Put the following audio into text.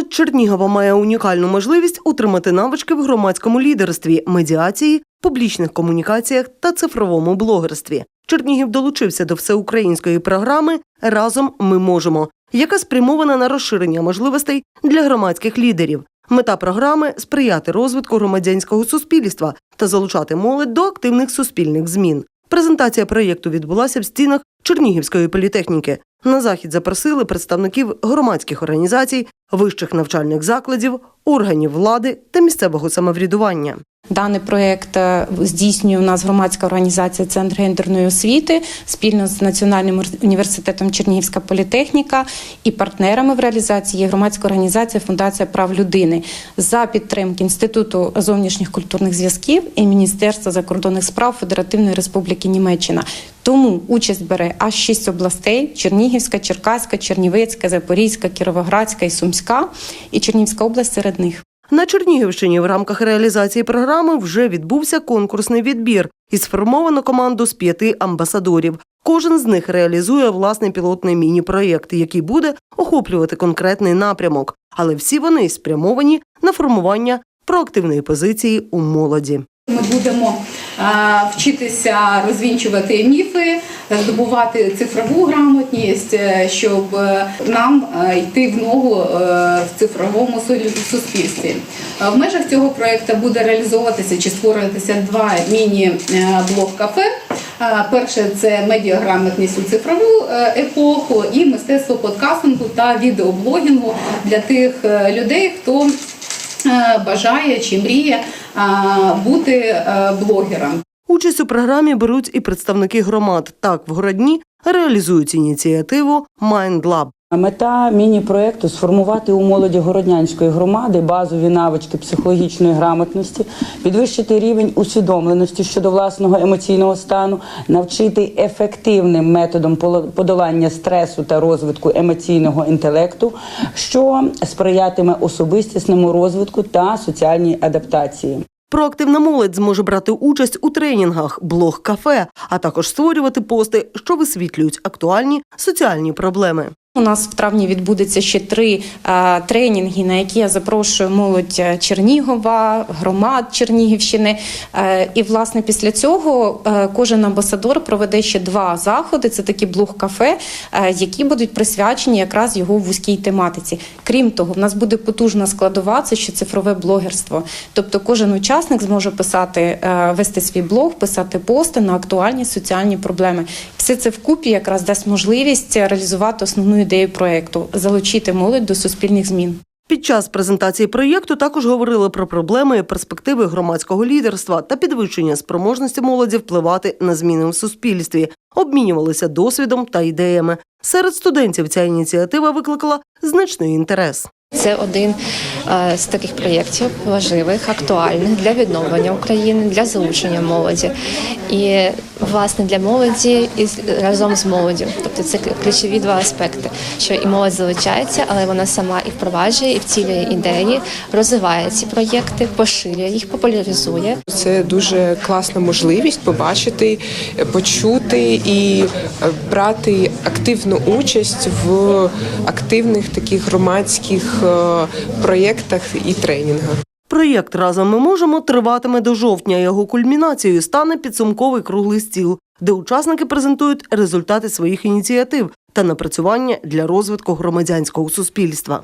Молодь Чернігова має унікальну можливість утримати навички в громадському лідерстві, медіації, публічних комунікаціях та цифровому блогерстві. Чернігів долучився до всеукраїнської програми Разом ми можемо, яка спрямована на розширення можливостей для громадських лідерів. Мета програми сприяти розвитку громадянського суспільства та залучати молодь до активних суспільних змін. Презентація проєкту відбулася в стінах Чернігівської політехніки. На захід запросили представників громадських організацій, вищих навчальних закладів, органів влади та місцевого самоврядування. Даний проєкт е, здійснює у нас громадська організація Центр гендерної освіти спільно з Національним університетом Чернігівська політехніка і партнерами в реалізації є громадська організація Фундація прав людини за підтримки Інституту зовнішніх культурних зв'язків і Міністерства закордонних справ Федеративної Республіки Німеччина. Тому участь бере аж шість областей: Чернігівська, Черкаська, Чернівецька, Запорізька, Кіровоградська і Сумська, і Чернігівська область серед них. На Чернігівщині в рамках реалізації програми вже відбувся конкурсний відбір і сформовано команду з п'яти амбасадорів. Кожен з них реалізує власний пілотний міні-проєкт, який буде охоплювати конкретний напрямок, але всі вони спрямовані на формування проактивної позиції у молоді. Ми будемо е, вчитися розвінчувати міфи, здобувати цифрову грамотність, е, щоб е, нам йти в ногу в цифровому суспільстві. В межах цього проекту буде реалізовуватися чи створюватися два міні-блок кафе. Е, Перше це медіаграмотність у цифрову епоху і мистецтво подкастингу та відеоблогінгу для тих людей, хто бажає чи мріє е, бути е, блогером. Участь у програмі беруть і представники громад. Так, в Городні реалізують ініціативу MindLab. Мета міні-проекту сформувати у молоді городнянської громади базові навички психологічної грамотності, підвищити рівень усвідомленості щодо власного емоційного стану, навчити ефективним методом подолання стресу та розвитку емоційного інтелекту, що сприятиме особистісному розвитку та соціальній адаптації. Проактивна молодь зможе брати участь у тренінгах, блог-кафе, а також створювати пости, що висвітлюють актуальні соціальні проблеми. У нас в травні відбудеться ще три е, тренінги, на які я запрошую молодь е, Чернігова, громад Чернігівщини. Е, і власне після цього е, кожен амбасадор проведе ще два заходи. Це такі блог-кафе, е, які будуть присвячені якраз його вузькій тематиці. Крім того, в нас буде потужна складова, це ще цифрове блогерство. Тобто, кожен учасник зможе писати, е, вести свій блог, писати пости на актуальні соціальні проблеми. Все це вкупі якраз дасть можливість реалізувати основну ідею проекту залучити молодь до суспільних змін. Під час презентації проєкту також говорили про проблеми і перспективи громадського лідерства та підвищення спроможності молоді впливати на зміни в суспільстві, обмінювалися досвідом та ідеями. Серед студентів ця ініціатива викликала значний інтерес. Це один е, з таких проєктів важливих, актуальних для відновлення України, для залучення молоді. І власне для молоді і разом з молоддю. Тобто це ключові два аспекти, що і молодь залучається, але вона сама і впроваджує, і втілює ідеї, розвиває ці проєкти, поширює їх, популяризує. Це дуже класна можливість побачити, е, почути і е, брати активну участь в активних таких громадських е, проєктах і тренінгах. Проєкт Разом ми можемо триватиме до жовтня. Його кульмінацією стане підсумковий круглий стіл, де учасники презентують результати своїх ініціатив та напрацювання для розвитку громадянського суспільства.